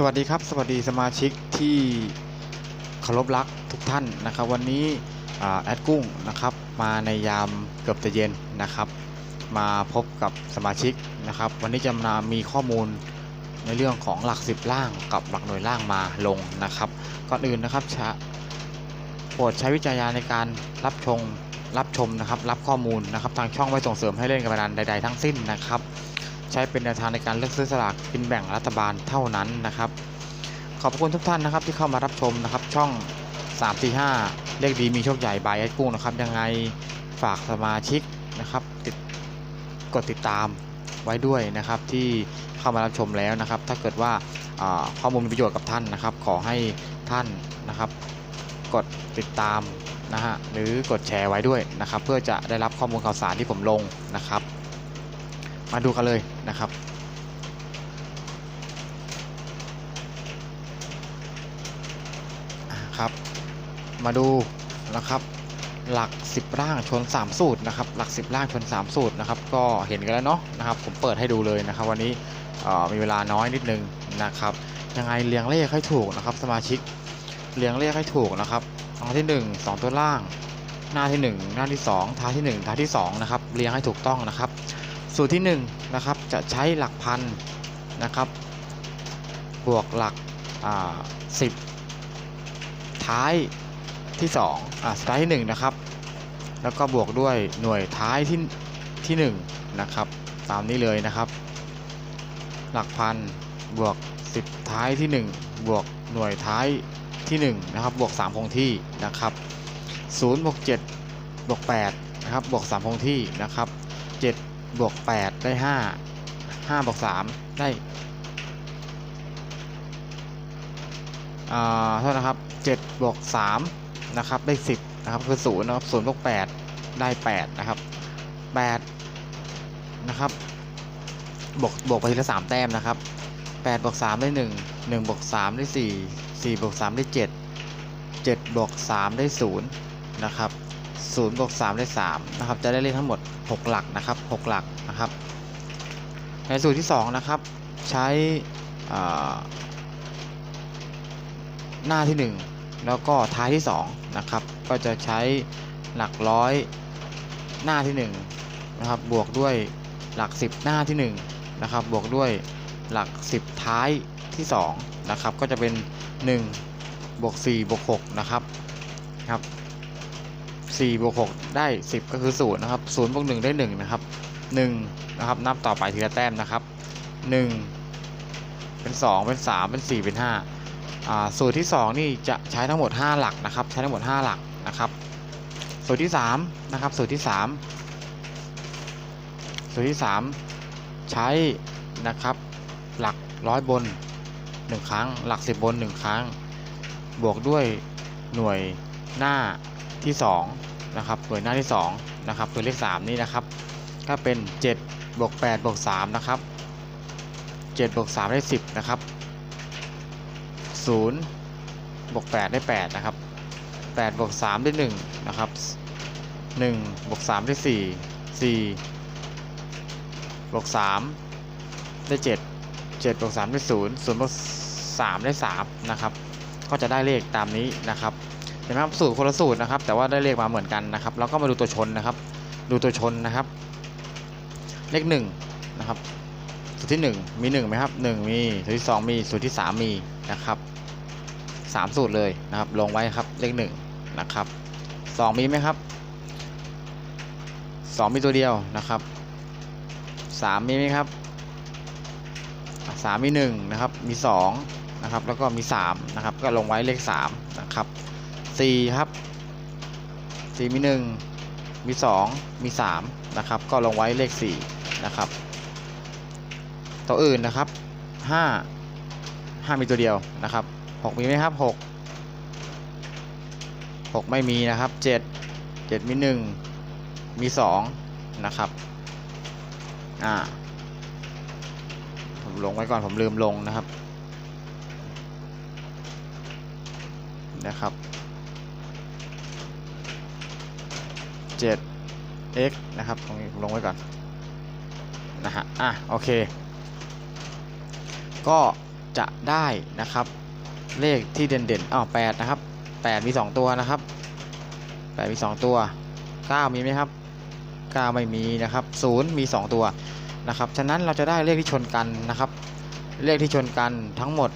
สวัสดีครับ สวัสดีสมาชิกที่เคารพรักทุกท่านนะครับ วันนี้แอดกุ้งนะครับ มาในยามเกือบจะเย็นนะครับ มาพบกับสมาชิกนะครับ วันนี้จะมามีข้อมูลในเรื่องของหลักสิบล่างกับหลักหน่วยล่างมาลงนะครับ ก่อนอื่นนะครับโปรดใช้วิจารณญาณในการรับชมรับชมนะครับ รับข้อมูลนะครับ ทางช่องไว้ส่งเสริมให้เล่นการพนันใด ๆ ทั้งสิ้นนะครับ ใช้เป็นแนวทางในการเลือกซื้อสลากกินแบ่งรัฐบาลเท่านั้นนะครับ ขอบคุณทุกท่านนะครับที่เข้ามารับชมนะครับ ช่อง 345 เลขดีมีโชคใหญ่บายไอ้กุ้งนะครับ ยังไงฝากสมาชิกนะครับติดกดติดตามไว้ด้วยนะครับที่เข้ามารับชมแล้วนะครับ ถ้าเกิดว่าอ่าข้อมูลมีประโยชน์กับท่านนะครับ ขอให้ท่านนะครับ กดติดตามนะฮะหรือกดแชร์ไว้ด้วยนะครับ เพื่อจะได้รับข้อมูลข่าวสารที่ผมลงนะครับ มาดูกันเลยนะครับครับ มาดูนะครับ หลัก 10 ร่างชน 3 สูตรนะครับ หลัก 10 ร่างชน 3 สูตรนะครับ ก็เห็นกันแล้วเนาะนะครับ ผมเปิดให้ดูเลยนะครับ วันนี้มีเวลาน้อยนิดนึงนะครับ ยังไงเรียงเลขให้ถูกนะครับ สมาชิกเรียงเลขให้ถูกนะครับครั้งที่ 1 2 ตัวล่าง หน้าที่ 1 หน้าที่ 2 ท้ายที่ 1 ท้ายที่2นะครับ เรียงให้ถูกต้องนะครับ สูตรที่1นงนะครับจะใช้หลักพันนะครับ บวกหลักสิบท้ายที่2อ่าท้ายที่1นะครับ แล้วก็บวกด้วยหน่วยท้ายที่ที่1นะครับ ตามนี้เลยนะครับ หลักพันบวก 10 ท้ายที่ 1 บวกหน่วยท้ายที่1นะครับบวก3คงที่นะครับ0บวก7บวก8นะครับบวก3คงที่นะครับ7 บวก8ได้5 5บวก3ได้อ่าโทษนะครับ7บวก3นะครับได้10นะครับคือ0นะครับ0บวก8ได้8นะครับ8นะครับบวกบวกไปทีละ3แต้มนะครับ8บวก3ได้1 1บวก3ได้4 4บวก3ได้7 7บวก3ได้0นะครับ 0บวก3ได้3นะครับ จะได้เลขทั้งหมด 6 หลักนะครับ 6 หลักนะครับ ในสูตรที่ 2 นะครับ ใช้หน้าที่ 1 แล้วก็ท้ายที่ 2 นะครับ ก็จะใช้หลักร้อยหน้าที่ 1 นะครับ บวกด้วยหลัก 10 หน้าที่ 1 นะครับ บวกด้วยหลัก 10 ท้ายที่ 2 นะครับ ก็จะเป็น 1 บวก 4 บวก 6 นะครับครับ 4บวก6ได้ 10 ก็คือ0นะครับ0บวก1ได้ 1 นะครับ 1 นะครับ นับต่อไปทีละแต้มนะครับ 1 เป็น 2 เป็น 3 เป็น 4 เป็น5อ่าสูตรที่ 2 นี่จะใช้ทั้งหมด 5 หลักนะครับ ใช้ทั้งหมด 5 หลักนะครับ สูตรที่ 3 นะครับ สูตรที่ 3 สูตรที่ 3 ใช้นะครับ หลักร้อยบน 1 ครั้ง หลัก 10 บน 1 ครั้ง บวกด้วยหน่วยหน้าที่ 2 นะครับหน่วยหน้าที่2นะครับคือเลข3นี่นะครับก็เป็น7บวก8บวก3นะครับ7บวก3ได้10นะครับ0บวก8ได้8นะครับ8บวก3ได้1นะครับ1บวก3ได้4 4บวก3ได้7 7บวก3ได้0 0บวก3ได้3นะครับก็จะได้เลขตามนี้นะครับ ห็นไหมครับสูตรคนละสูตรนะครับ แต่ว่าได้เลขมาเหมือนกันนะครับ แล้วก็มาดูตัวชนนะครับ ดูตัวชนนะครับ เลขหนึ่งนะครับสูตรที่หนึ่งมีหนึ่งไหมครับหนึ่งมีสูตรที่สองมีสูตรที่สามมีนะครับสามสูตรเลยนะครับ ลงไว้ครับเลขหนึ่งนะครับสองมีไหมครับสองมีตัวเดียวนะครับสามมีไหมครับสามมีหนึ่งนะครับมีสองนะครับแล้วก็มีสามนะครับก็ลงไว้เลขสามนะครับ สี่ครับสี่มีหนึ่งมีสองมีสามนะครับก็ลงไว้เลขสี่นะครับตัวอื่นนะครับห้าห้ามีตัวเดียวนะครับหกมีไหมครับหกหกไม่มีนะครับเจ็ดเจ็ดมีหนึ่งมีสองนะครับอ่าผมลงไว้ก่อนผมลืมลงนะครับนะครับ 7 x นะครับตรงนี้ผมลงไว้ก่อนนะฮะอะโอเค ก็จะได้นะครับ เลขที่เด่นๆอ้าวแปดนะครับแปดมีสองตัวนะครับแปดมีสองตัวเก้ามีไหมครับเก้าไม่มีนะครับศูนย์มีสองตัวนะครับฉะนั้นเราจะได้เลขที่ชนกันนะครับ เลขที่ชนกันทั้งหมด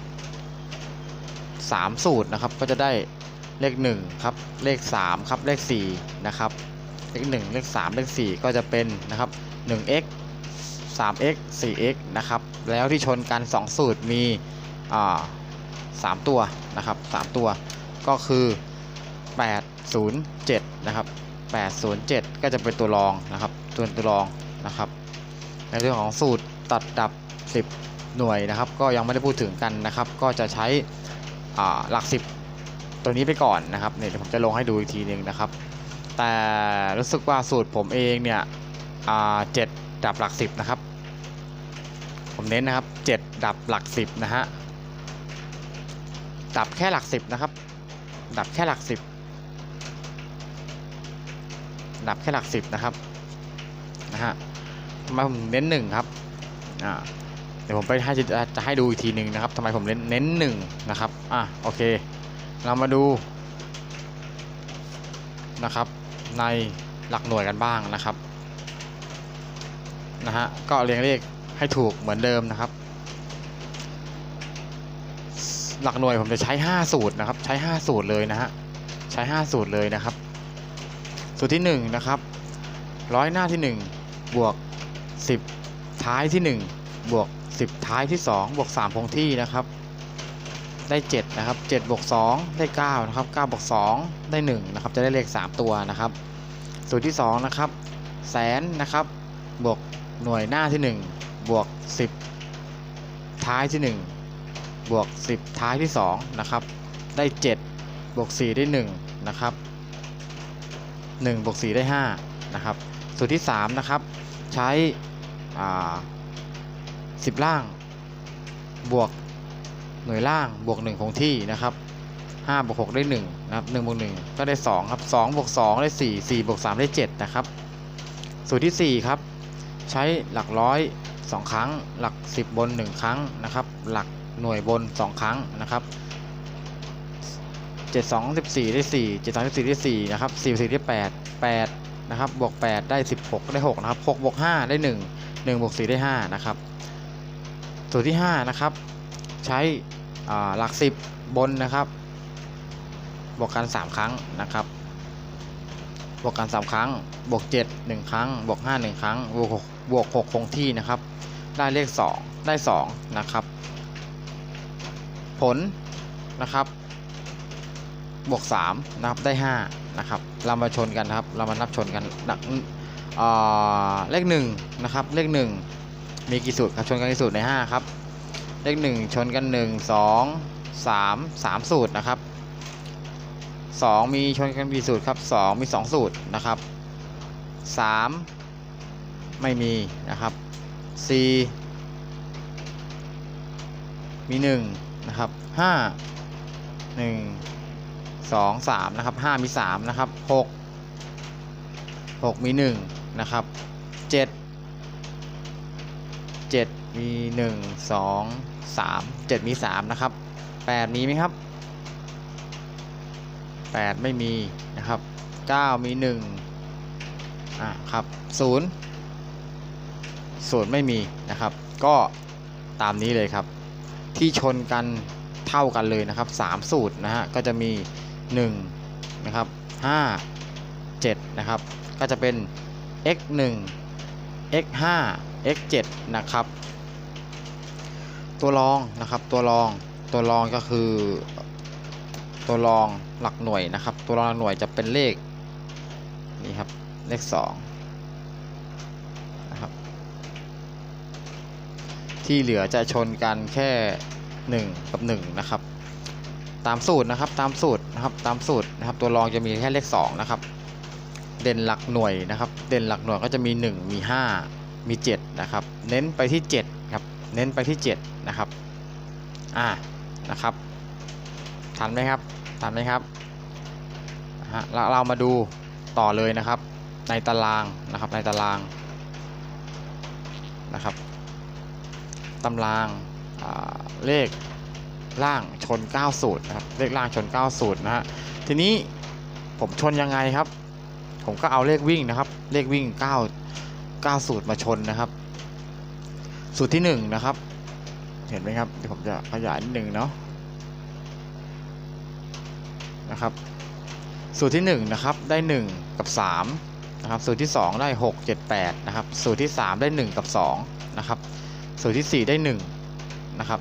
3 สูตรนะครับก็จะได้เลข1ครับเลข3ครับเลข4นะครับ เลข1เลข3เลข4ก็จะเป็นนะครับ 1x 3x 4x นะครับ แล้วที่ชนกัน 2 สูตรมีอ่า3ตัวนะครับ3ตัวก็คือ 807 นะครับ 807 ก็จะเป็นตัวรองนะครับ ตัวตัวรองนะครับ ในเรื่องของสูตรตัดดับ 10 หน่วยนะครับ ก็ยังไม่ได้พูดถึงกันนะครับ ก็จะใช้อ่าหลัก 10 ตัวนี้ไปก่อนนะครับเนี่ยเดี๋ยวผมจะลงให้ดูอีกทีหนึ่งนะครับ แต่รู้สึกว่าสูตรผมเองเนี่ยเจ็ดดับหลัก10นะครับ ผมเน้นนะครับ7ดับหลัก10นะฮะ ดับแค่หลัก10นะครับ ดับแค่หลัก10ดับแค่หลัก10นะครับ นะฮะทำไมผมเน้นหนึ่งครับ อ่า เดี๋ยวผมไปให้จะจะให้ดูอีกทีหนึ่งนะครับทำไมผมเน้นเน้นหนึ่งนะครับ อะ โอเค เรามาดูนะครับ ในหลักหน่วยกันบ้างนะครับนะฮะก็เรียงเลขให้ถูกเหมือนเดิมนะครับ หลักหน่วยผมจะใช้ 5 สูตรนะครับ ใช้ 5 สูตรเลยนะฮะใช้ 5 สูตรเลยนะครับ สูตรที่1นะครับร้อยหน้าที่ 1 บวก 10 ท้ายที่ 1 บวก 10 ท้ายที่ 2 บวก3คงที่นะครับ ได้ 7 นะครับ7บวก2ได้9นะครับ9บวก2ได้1นะครับจะได้เลข 3 ตัวนะครับ สูตรที่2นะครับแสนนะครับบวกหน่วยหน้าที่ 1 บวก 10 ท้ายที่ 1 บวก 10 ท้ายที่2นะครับได้ 7 บวก 4 ได้ 1 นะครับ1บวก 4 ได้ 5 นะครับ สูตรที่ 3 นะครับ ใช้ 10 ล่าง บวก หน่วยล่างบวก1คงที่นะครับ5บวก6ได้1นะครับ1บวก1ก็ได้2ครับ2บวก2ได้ 4 4บวก3ได้7นะครับสูตรที่ 4 ครับ ใช้หลักร้อย 2 ครั้ง หลัก 10 บน 1 ครั้งนะครับ หลักหน่วยบน 2 ครั้งนะครับ7 2 14 ได้ 4 7 2 14 ได้ 4 นะครับ4 4ได้ 8 8 นะครับ บวก 8 ได้ 16 ได้ 6 นะครับ 6 บวก 5 ได้ 1 1 บวก 4 ได้ 5 นะครับ สูตรที่ 5 นะครับ ใช้ หลัก10บนนะครับ บวกกัน 3 ครั้งนะครับ บวกกัน 3 ครั้ง บวก 7 1 ครั้ง บวก 5 1 ครั้ง บวก6บวก6คงที่นะครับ ได้เลข 2 ได้ 2 นะครับ ผลนะครับ บวก 3 นะครับ ได้ 5 นะครับ เรามาชนกันครับ เรามานับชนกันดักเเลข1นะครับ เลข 1 มีกี่สูตรครับ ชนกันกี่สูตรใน 5 ครับ เลข1ชนกัน1 2 3 3สูตรนะครับ2มีชนกันกี่สูตรครับ2มี2สูตรนะครับ3ไม่มีนะครับ4มี1นะครับ5 1สองสามนะครับห้ามีสามนะครับหกหกมีหนึ่งนะครับเจ็ดเจ็ดมีหนึ่งสอง สามเจ็ดมีสามนะครับแปดมีไหมครับแปดไม่มีนะครับเก้ามีหนึ่งอะครับศูนย์ศูนย์ไม่มีนะครับ ก็ตามนี้เลยครับ ที่ชนกันเท่ากันเลยนะครับ 3 สูตรนะฮะก็จะมี 1 นะครับ 5 7 นะครับ ก็จะเป็น x 1 x 5 x 7นะครับ ตัวรองนะครับ ตัวรองตัวรองก็คือ ตัวรองหลักหน่วยนะครับ ตัวรองหลักหน่วยจะเป็นเลขนี่ครับเลข2นะครับที่เหลือจะชนกันแค่ 1 กับ 1 นะครับ ตามสูตรนะครับตามสูตรนะครับตามสูตรนะครับ ตัวรองจะมีแค่เลข2นะครับเด่นหลักหน่วยนะครับ เด่นหลักหน่วยก็จะมี 1 มี 5 มี 7 นะครับ เน้นไปที่ 7 ครับ เน้นไปที่ 7 นะครับ อ่า นะครับ ทันไหมครับ ทันไหมครับฮะแล้วเรามาดูต่อเลยนะครับ ในตารางนะครับ ในตารางนะครับตำรางเลขล่างชน 9 สูตรนะครับ เลขล่างชน 9 สูตรนะฮะ ทีนี้ผมชนยังไงครับ ผมก็เอาเลขวิ่งนะครับ เลขวิ่ง 9 9 สูตรมาชนนะครับ สูตรที่ 1 นะครับ เห็นไหมครับเดี๋ยวผมจะขยายนิดหนึ่งเนาะนะครับ สูตรที่1นะครับได้ 1 กับ3นะครับสูตรที่ 2 ได้ 6 7 8นะครับสูตรที่ 3 ได้ 1 กับ2นะครับสูตรที่ 4 ได้1นะครับ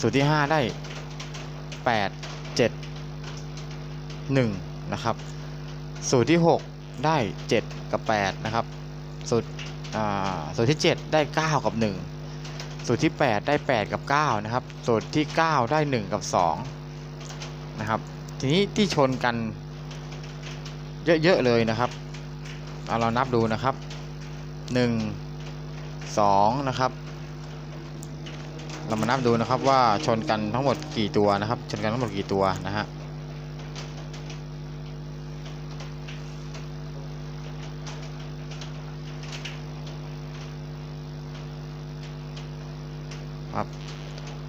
สูตรที่ 5 ได้ 8 7 1นะครับสูตรที่ 6 ได้ 7 กับ8นะครับสูตรอ่าสูตรที่ 7 ได้ 9 กับ 1 สูตรที่ 8 ได้ 8 กับ 9 นะครับ สูตรที่ 9 ได้ 1 กับ 2 นะครับ ทีนี้ที่ชนกันเยอะๆเลยนะครับเอาเรานับดูนะครับ 1 2 นะครับ เรามานับดูนะครับว่าชนกันทั้งหมดกี่ตัวนะครับ ชนกันทั้งหมดกี่ตัวนะฮะ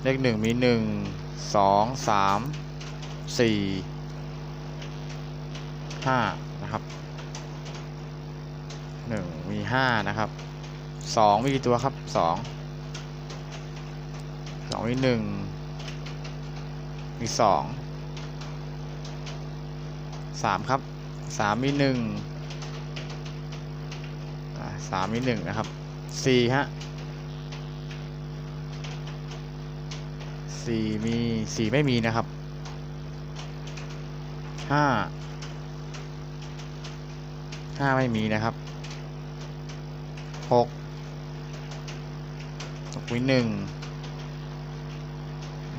เลขหนึ่งมีหนึ่งสองสามสี่ห้านะครับหนึ่งมีห้านะครับสองมีกี่ตัวครับสองสองมีหนึ่งมีสองสามครับสามมีหนึ่งสามมีหนึ่งนะครับสี่ฮะ สี่มีสี่ไม่มีนะครับห้าห้าไม่มีนะครับหกหกมีหนึ่ง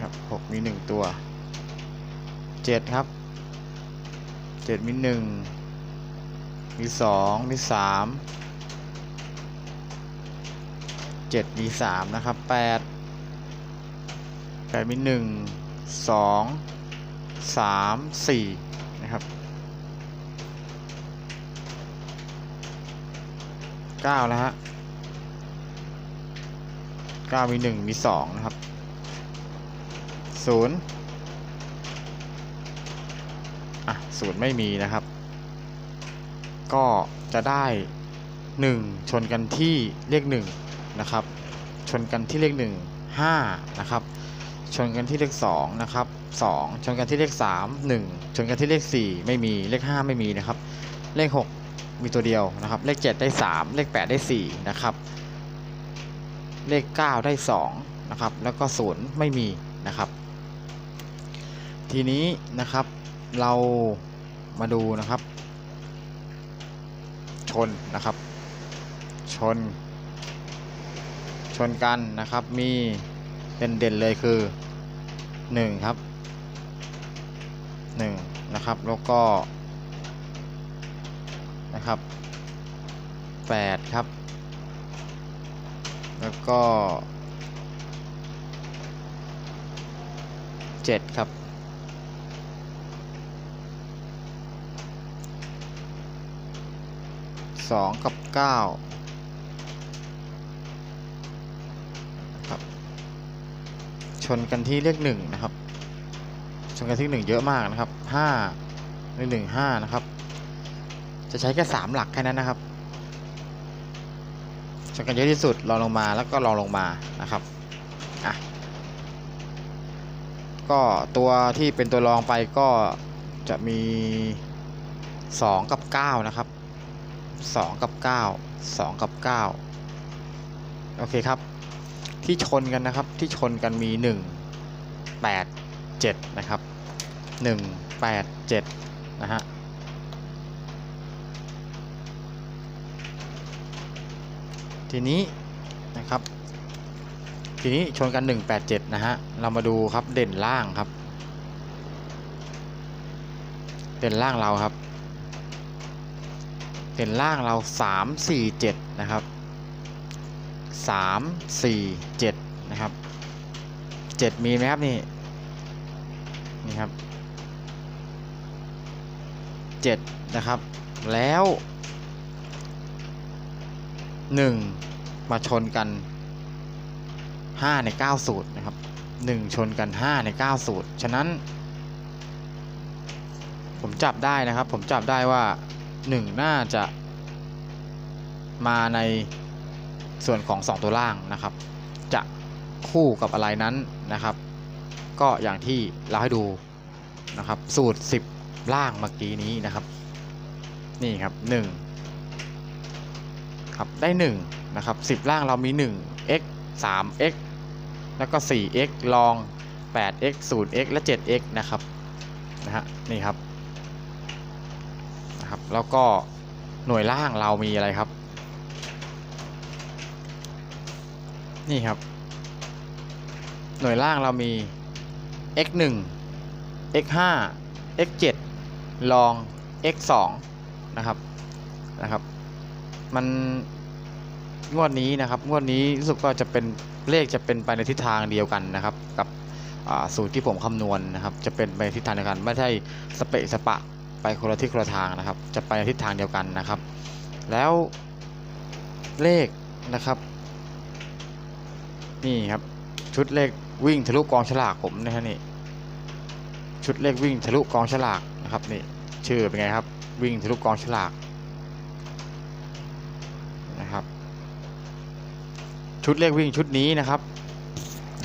ครับหกมีหนึ่งตัวเจ็ดครับเจ็ดมีหนึ่งมีสองมีสามเจ็ดมีสามนะครับแปด แปดมีหนึ่งสองสามสี่นะครับเก้าแล้วฮะเก้ามีหนึ่งมีสองนะครับศูนย์อะศูนย์ไม่มีนะครับ ก็จะได้หนึ่งชนกันที่เลขหนึ่งนะครับ ชนกันที่เลขหนึ่งห้านะครับ ชนกันที่เลขสองนะครับสองชนกันที่เลขสามหนึ่งชนกันที่เลขสี่ไม่มีเลขห้าไม่มีนะครับ เลขหกมีตัวเดียวนะครับ เลขเจ็ดได้สามเลขแปดได้สี่นะครับ เลขเก้าได้สองนะครับแล้วก็ศูนย์ไม่มีนะครับ ทีนี้นะครับเรามาดูนะครับ ชนนะครับ ชน ชนกันนะครับมี เด่นๆเลยคือ 1 ครับ 1 นะครับ แล้วก็นะครับ8ครับ แล้วก็ 7 ครับสองกับ 9 ชนกันที่เลขหนึ่งนะครับ ชนกันที่หนึ่งเยอะมากนะครับห้าเลขหนึ่งห้านะครับ จะใช้แค่สามหลักแค่นั้นนะครับ ชนกันเยอะที่สุดรองลงมาแล้วก็รองลงมานะครับอะก็ตัวที่เป็นตัวรองไปก็จะมีสองกับเก้านะครับสองกับเก้าสองกับเก้าโอเคครับ ที่ชนกันนะครับ ที่ชนกันมีหนึ่งแปดเจ็ดนะครับหนึ่งแปดเจ็ดนะฮะทีนี้นะครับ ทีนี้ชนกัน 187 นะฮะ เรามาดูครับเด่นล่างครับ เด่นล่างเราครับ เด่นล่างเรา 347 นะครับ 347 นะครับ 7 มีไหมครับนี่ นี่ครับ 7 นะครับ แล้ว 1 มาชนกัน 5 ใน 9 สูตรนะครับหนึ่งชนกันห้าในเก้าสูตร ฉะนั้น ผมจับได้นะครับ ผมจับได้ว่าหนึ่งน่าจะมาใน ส่วนของสองตัวล่างนะครับ จะคู่กับอะไรนั้นนะครับ ก็อย่างที่เราให้ดูนะครับ สูตร 10 ล่างเมื่อกี้นี้นะครับ นี่ครับ1ครับได้1นะครับ10 ล่างเรามี 1 x 3 x แล้วก็ 4x ลอง 8x 0x และ 7x นะครับนะฮะนี่ครับนะครับ แล้วก็หน่วยล่างเรามีอะไรครับ นี่ครับ หน่วยล่างเรามี x 1 x 5 x 7ลอง x 2นะครับนะครับ มันงวดนี้นะครับ งวดนี้รู้สึกว่าจะเป็นเลขจะเป็นไปในทิศทางเดียวกันนะครับ กับสูตรที่ผมคำนวณนะครับ จะเป็นไปในทิศทางเดียวกัน ไม่ใช่สเปะสปะไปคนละทิศคนละทางนะครับ จะไปในทิศทางเดียวกันนะครับ แล้วเลขนะครับ นี่ครับชุดเลขวิ่งทะลุกองฉลากผมนะฮะนี่ชุดเลขวิ่งทะลุกองฉลากนะครับนี่ชื่อเป็นไงครับวิ่งทะลุกองฉลากนะครับ ชุดเลขวิ่งชุดนี้นะครับ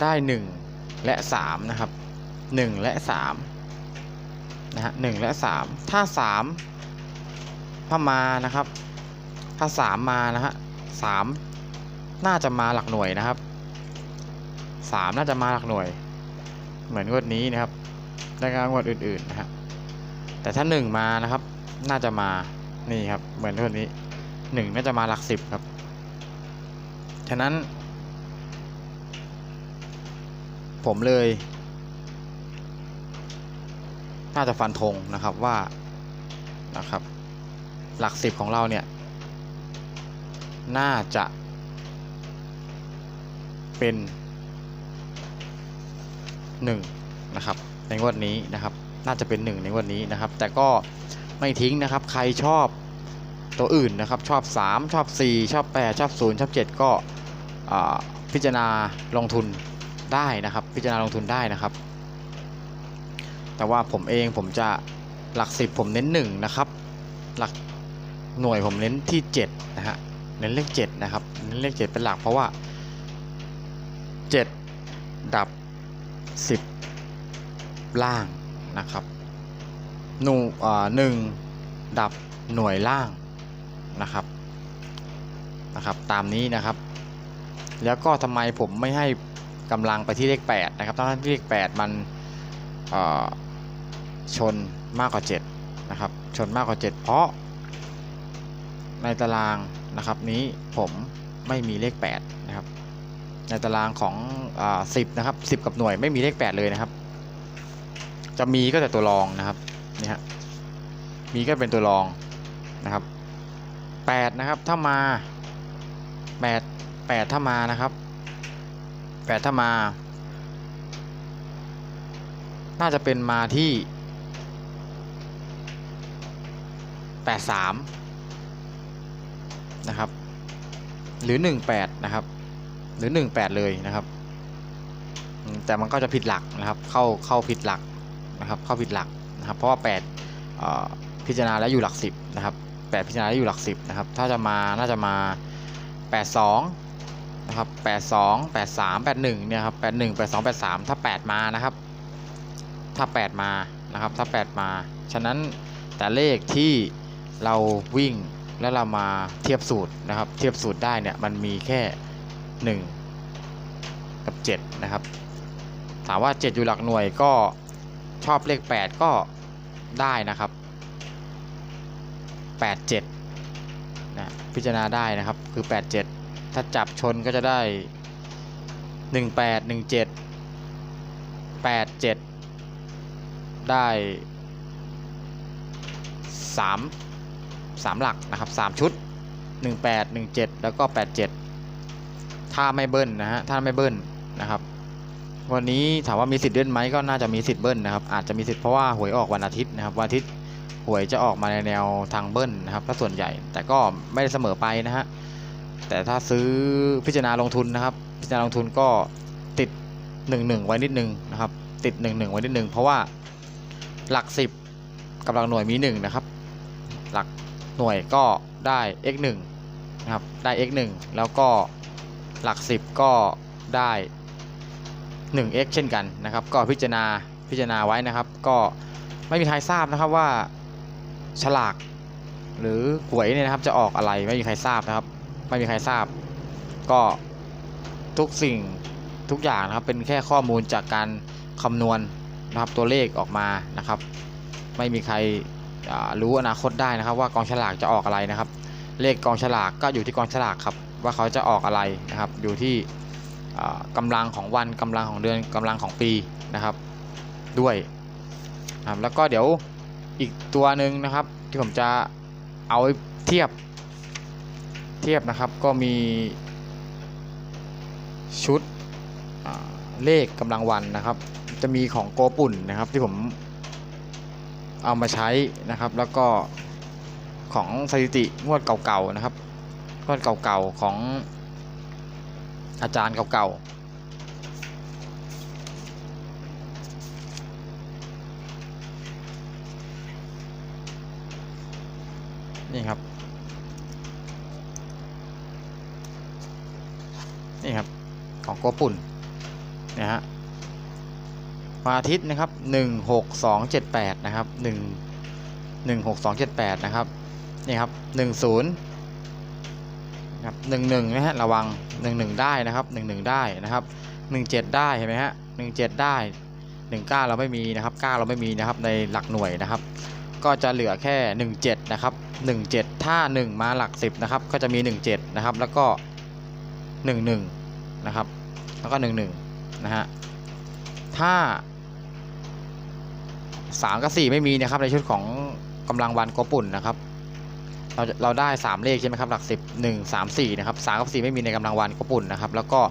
ได้ 1 และ 3 นะครับ 1 และ3นะฮะหนึ่งและ 3 ถ้า 3 ถ้ามานะครับ ถ้า 3 มานะฮะสามน่าจะมาหลักหน่วยนะครับ 3น่าจะมาหลักหน่วย เหมือนงวดนี้นะครับ และก็งวดอื่นๆนะฮะแต่ถ้า1มานะครับ น่าจะมานี่ครับ เหมือนงวดนี้1น่าจะมาหลัก10ครับฉะนั้น ผมเลย น่าจะฟันธงนะครับว่านะครับ หลักสิบของเราเนี่ย น่าจะเป็น หนึ่งนะครับในงวดนี้นะครับ น่าจะเป็นหนึ่งในงวดนี้นะครับ แต่ก็ไม่ทิ้งนะครับ ใครชอบตัวอื่นนะครับ ชอบ 3 ชอบ 4 ชอบ 8 ชอบ 0 ชอบ 7 ก็พิจารณาลงทุนได้นะครับ พิจารณาลงทุนได้นะครับ แต่ว่าผมเองผมจะหลักสิบผมเน้นหนึ่งนะครับ หลักหน่วยผมเน้นที่เจ็ดนะฮะเน้นเลขเจ็ดนะครับ เน้นเลขเจ็ดเป็นหลักเพราะว่าเจ็ดดับ สิบล่างนะครับหนูหนึ่งดับหน่วยล่างนะครับนะครับ ตามนี้นะครับ แล้วก็ทำไมผมไม่ให้กำลังไปที่เลข 8 นะครับทั้งที่เลข 8 มันชนมากกว่า 7 นะครับ ชนมากกว่า 7 เพราะ ในตารางนะครับนี้ผมไม่มีเลข 8 นะครับ ในตารางของ อา10นะครับ10กับหน่วยไม่มีเลข8เลยนะครับ จะมีก็แต่ตัวรองนะครับนี่ฮะมีก็เป็นตัวรองนะครับ8นะครับถ้ามา8 8ถ้ามานะครับ8ถ้ามา น่าจะเป็นมาที่83นะครับหรือ 18 นะครับ หรือ 18 เลยนะครับ แต่มันก็จะผิดหลักนะครับ เข้าเข้าผิดหลักนะครับ เข้าผิดหลักนะครับ เพราะว่า8พิจารณาแล้วอยู่หลัก 10นะครับ8พิจารณาแล้วอยู่หลัก 10นะครับ ถ้าจะมาน่าจะมา 82นะครับ82 83 81เนี่ยครับ81 82 83 ถ้า 8 มานะครับ ถ้า 8 มานะครับ ถ้า 8 มา ฉะนั้นแต่เลขที่เราวิ่งแล้วเรามาเทียบสูตรนะครับ เทียบสูตรได้เนี่ยมันมีแค่ 1 กับ 7 นะครับ ถามว่า 7 อยู่หลักหน่วยก็ชอบเลข 8 ก็ได้นะครับ 8 7นะพิจารณาได้นะครับคือ 8 7 ถ้าจับชนก็จะได้ 1 8 1 7 8 7 ได้ 3 3 หลักนะครับ 3 ชุด 1 8 1 7 แล้วก็ 8 7 ถ้าไม่เบิ้ลนะฮะถ้าไม่เบิ้ลนะครับ วันนี้ถามว่ามีสิทธิ์เบิ้ลไหมก็น่าจะมีสิทธิ์เบิ้ลนะครับอาจจะมีสิทธิ์เพราะว่าหวยออกวันอาทิตย์นะครับวันอาทิตย์หวยจะออกมาในแนวทางเบิ้ลนะครับถ้าส่วนใหญ่แต่ก็ไม่ได้เสมอไปนะฮะแต่ถ้าซื้อพิจารณาลงทุนนะครับ พิจารณาลงทุนก็ติดหนึ่งหนึ่งไว้นิดนึงนะครับติดหนึ่งหนึ่งไว้นิดนึงเพราะว่าหลักสิบกับหลักหน่วยมีหนึ่งนะครับ หลักหน่วยก็ได้ x 1นะครับได้ x 1แล้วก็หลักสิบก็ได้ 1x เช่นกันนะครับ ก็พิจารณาพิจารณาไว้นะครับ ก็ไม่มีใครทราบนะครับว่าฉลากหรือหวยเนี่ยนะครับจะออกอะไรไม่มีใครทราบนะครับ ไม่มีใครทราบ ก็ทุกสิ่งทุกอย่างนะครับเป็นแค่ข้อมูลจากการคำนวณนะครับตัวเลขออกมานะครับ ไม่มีใครรู้อนาคตได้นะครับ ว่ากองฉลากจะออกอะไรนะครับ เลขกองฉลากก็อยู่ที่กองฉลากครับ ว่าเขาจะออกอะไรนะครับ อยู่ที่ อ่ากำลังของวันกำลังของเดือนกำลังของปีนะครับ ด้วยนะครับแล้วก็เดี๋ยวอีกตัวหนึ่งนะครับที่ผมจะเอาไว้เทียบเทียบนะครับก็มีชุดเลขกำลังวันนะครับ จะมีของโกปุ่นนะครับที่ผมเอามาใช้นะครับ แล้วก็ของสถิติงวดเก่าๆนะครับงวดเก่าๆของ อาจารย์เก่าๆ นี่ครับ นี่ครับ ของโกปุ่นนะฮะวันอาทิตย์นะครับหนึ่งหกสองเจ็ดแปดนะครับหนึ่งหนึ่งหกสองเจ็ดแปดนะครับ นี่ครับห นึ่งศูนย์ครับหนึ่งหนึ่งนะฮะระวังหนึ่งหนึ่งได้นะครับหนึ่งหนึ่งได้นะครับหนึ่งเจ็ดได้เห็นไหมฮะหนึ่งเจ็ดได้หนึ่งเก้าเราไม่มีนะครับเก้าเราไม่มีนะครับในหลักหน่วยนะครับ ก็จะเหลือแค่หนึ่งเจ็ดนะครับหนึ่งเจ็ดถ้าหนึ่งมาหลักสิบนะครับ ก็จะมีหนึ่งเจ็ดนะครับ แล้วก็หนึ่งหนึ่งนะครับ แล้วก็หนึ่งหนึ่งนะฮะถ้าสามกับสี่ไม่มีนะครับในชุดของกำลังวันโกปุ่นนะครับ เราเราได้สามเลขใช่ไหมครับหลักสิบหนึ่งสามสี่นะครับสามกับสี่ไม่มีในกำลังวันโกปุ่นนะครับ แล้วก็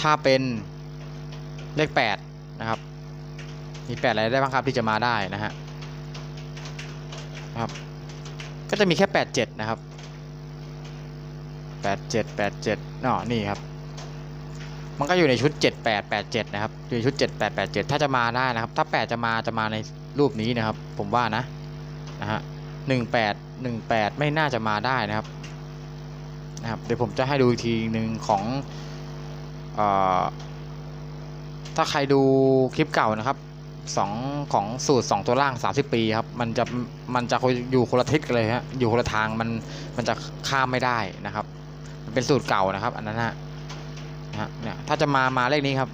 ถ้าเป็นเลขแปดนะครับมีแปดอะไรได้บ้างครับที่จะมาได้นะฮะนะครับก็จะมีแค่แปดเจ็ดนะครับแปดเจ็ดแปดเจ็ดอ๋อนี่ครับ มันก็อยู่ในชุด 7887 นะครับ อยู่ในชุด 7887 ถ้าจะมาได้นะครับ ถ้า 8 จะมาจะมาในรูปนี้นะครับ ผมว่านะนะฮะ 18 18 ไม่น่าจะมาได้นะครับนะครับ เดี๋ยวผมจะให้ดูอีกทีหนึ่งของอถ้าใครดูคลิปเก่านะครับสองของสูตร 2 ตัวล่าง 30 ปีครับ มันจะมันจะอยู่คนละทิศกันเลยฮะอยู่คนละทางมันมันจะข้ามไม่ได้นะครับ มันเป็นสูตรเก่านะครับ อันนั้นฮะนะฮะเนี่ยถ้าจะมามาเลขนี้ครับ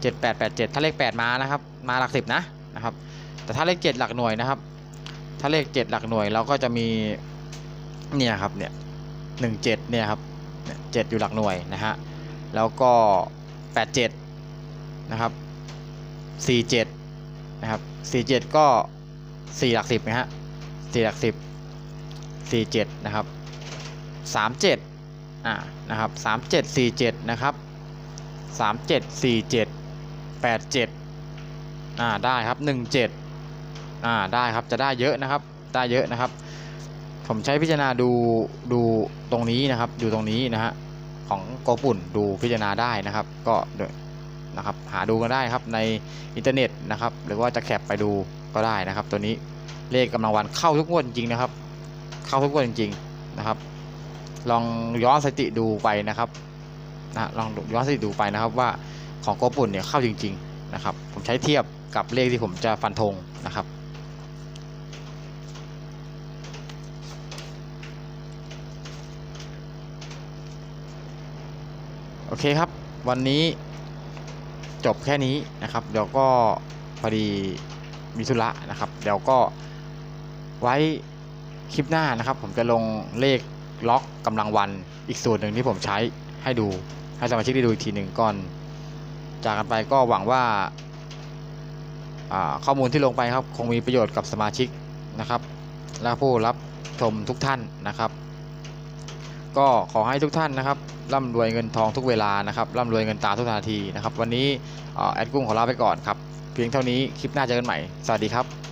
เจ็ดแปดแปดเจ็ดถ้าเลขแปดมานะครับ มาหลักสิบนะนะครับ แต่ถ้าเลขเจ็ดหลักหน่วยนะครับ ถ้าเลขเจ็ดหลักหน่วยเราก็จะมีเนี่ยครับเนี่ยหนึ่งเจ็ดเนี่ยครับเจ็ดอยู่หลักหน่วยนะฮะแล้วก็แปดเจ็ดนะครับสี่เจ็ดนะครับสี่เจ็ดก็สี่หลักสิบนะฮะสี่หลักสิบสี่เจ็ดนะครับสามเจ็ดอ่านะครับสามเจ็ดสี่เจ็ดนะครับสามเจ็ดสี่เจ็ดแปดเจ็ดอ่าได้ครับหนึ่งเจ็ด อ่าได้ครับจะได้เยอะนะครับได้เยอะนะครับ ผมใช้พิจารณาดูดูตรงนี้นะครับอยู่ตรงนี้นะฮะของโกปุ่นดูพิจารณาได้นะครับ ก็นะครับหาดูกันได้ครับในอินเทอร์เน็ตนะครับ หรือว่าจะแคปไปดูก็ได้นะครับ ตัวนี้เลขกำลังวันเข้าทุกงวดจริงนะครับ เข้าทุกงวดจริงนะครับ ลองย้อนสติดูไปนะครับนะลองย้อนสติดูไปนะครับว่าของโกปุ่นเนี่ยเข้าจริง ๆนะครับ ผมใช้เทียบกับเลขที่ผมจะฟันธงนะครับ อเคครับ วันนี้จบแค่นี้นะครับ เดี๋ยวก็พอดีมีธุระนะครับ เดี๋ยวก็ไว้คลิปหน้านะครับ ผมจะลงเลขล็อกกำลังวันอีกส่วนหนึ่งที่ผมใช้ให้ดูให้สมาชิกได้ดูอีกทีหนึ่งก่อน จากกันไปก็หวังว่าข้อมูลที่ลงไปครับ คงมีประโยชน์กับสมาชิกนะครับ และผู้รับชมทุกท่านนะครับ ก็ขอให้ทุกท่านนะครับ ร่ำรวยเงินทองทุกเวลานะครับร่ำรวยเงินตาทุกนาทีนะครับ วันนี้แอดกุ้งขอลาไปก่อนครับ เพียงเท่านี้คลิปหน้าเจอกันใหม่ สวัสดีครับ